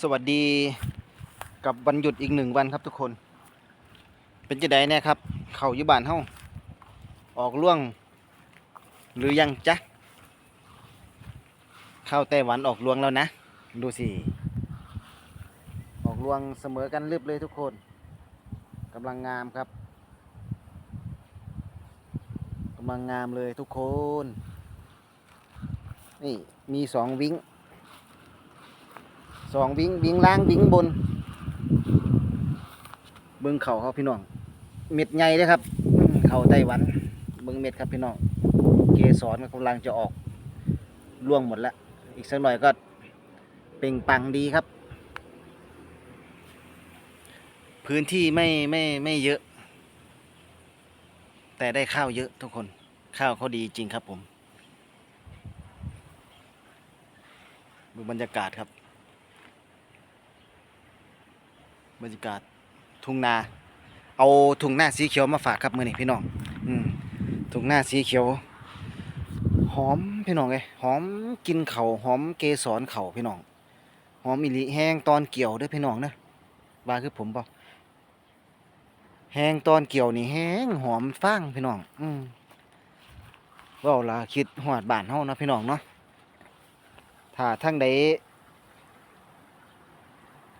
สวัสดีกับวันหยุดอีกหนึ่งวันครับทุกคน เป็นจะไดแน่ครับ เขายู่บ้านเฮาออกล่วง หรือยังจ๊ะเข้าไต้หวันออกล่วงแล้วนะ ดูสิ ออกล่วงเสมอกันรึบเลยทุกคนกำลังงามครับกำลังงามเลยทุกคน นี่มีสองวิ้ง สองวิ่งวิ่งล่างวิ่งบน เบิ้งเข่าครับพี่น้อง เม็ดใหญ่เลยครับ เข่าไต้หวัน เบิ้งเม็ดครับพี่น้อง เกสรก็กำลังจะออกร่วงหมดแล้ว อีกสักหน่อยก็เป่งปังดีครับ พื้นที่ไม่ไม่ไม่เยอะ แต่ได้ข้าวเยอะทุกคน ข้าวเขาดีจริงครับผมดูบรรยากาศครับ บรรยากาศทุ่งนา เอาทุ่งนาสีเขียวมาฝากครับมือนี่พี่น้องอืมทุ่งนาสีเขียว หอมพี่น้องเลยหอมกินเขาหอมเกสรเขาพี่น้อง หอมอิลิแห้งตอนเกี่ยวด้อพี่น้องเนะว่าคือผมบอกแห้งตอนเกี่ยวนี่แห้งหอมฟางพี่น้อง อืมเว่าละคิดหอดบานเฮานะพี่น้องเนาะถ้าทั้งใด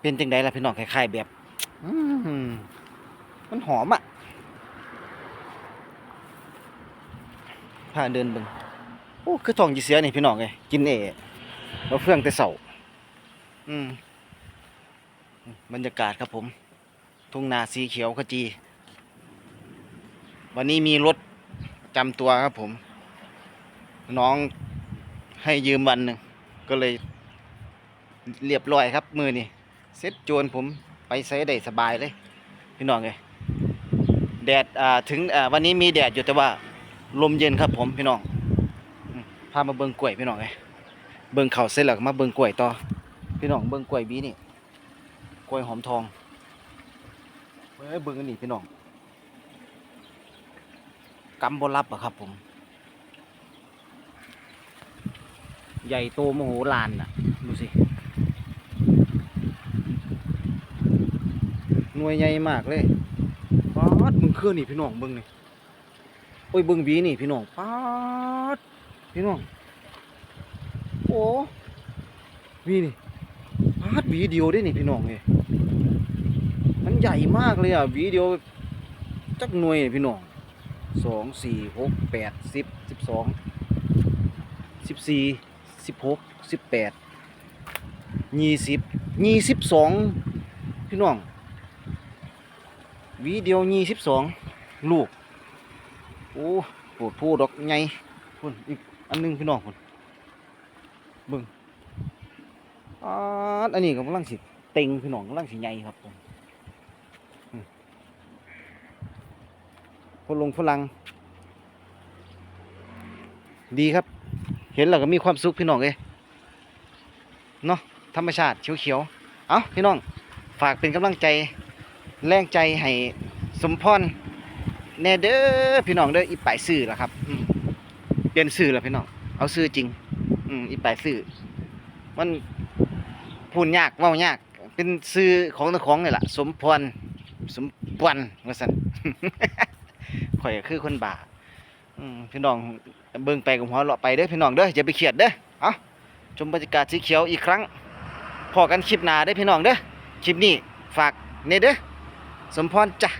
เป็นจังไดล่ะพี่น้องคล้ายๆแบบมันหอมอะพาเดินเบิ่งโอ้คือทองจีเสียนี่พี่น้องไงกินเอ๋มาเฟื่องแต่เสาอืมบรรยากาศครับผม ทุ่งนาสีเขียวขจี วันนี้มีรถจำตัวครับผม น้องให้ยืมวันหนึ่งก็เลยเรียบร้อยครับมือนี่ เซ็ตโจนผมไปใช้ได้สบายเลยพี่น้องเลยแดดอ่าถึงอ่าวันนี้มีแดดอยู่แต่ว่าลมเย็นครับผมพี่น้องพามาเบิ่งกล้วยพี่น้องเลยเบิ่งเขาเสร็จแล้วก็มาเบิ่งกล้วยต่อพี่น้องเบิ่งกล้วยบีนี่กล้วยหอมทองเอ้ยเบิ่งอันนี้พี่น้องกำบรับอะครับผม ใหญ่โตมโหฬารน่ะดูสิ ห น่วยใหญ่มากเลยป๊าดมึงเคลื่อนนี่พี่น้องเบิ่งนี่โอ้ยเบิ่งวีนี่พี่น้องป๊าดพี่น้องโอ้วีนี่ป๊าดวีเดียวได้นี่พี่น้องเอ้ยมันใหญ่มากเลยอะวีเดียวจักหน่วยนี่พี่น้องสองสี่หกแปดสิบสิบสองสิบสี่สิบหกสิบแปดยี่สิบยี่สิบสองพี่น้อง วีเดียวยี่สิบสองลูก โอ้ปวดพูดอกไงพุ่นอีกอันหนึงพี่น้องพุ่นบึงอ่าอันนี้กำลังสิเต็งพี่น้องกำลังสิใหญ่ครับผมพลงพลังดีครับ เห็นแล้วก็มีความสุขพี่น้องเอ้ยเนาะธรรมชาติเขียวๆ เอาพี่น้อง ฝากเป็นกำลังใจ แรงใจให้สมพรแน่เด้อพี่น้องเด้ออีป่ายซื้อแล้วครับเปลี่ยนซื้อแล้วพี่น้องเอาซื้อจริง อืมอีป่ายซื้อมันพูดยากเว้ายาก เป็นซื้อของตะของนี่แหละสมพรสมพรว่าซั่นข่อยคือคนบาพี่น้องเบิ่งไปกับหัวเราะไปเด้อพี่น้องเด้ออย่าไปเครียดเด้อเอาชมบรรยากาศสีเขียวอีกครั้งพอกันคลิปหน้าเด้อพี่น้องเด้อคลิปนี้ฝากเน่เด้อ สมพรจ้ะ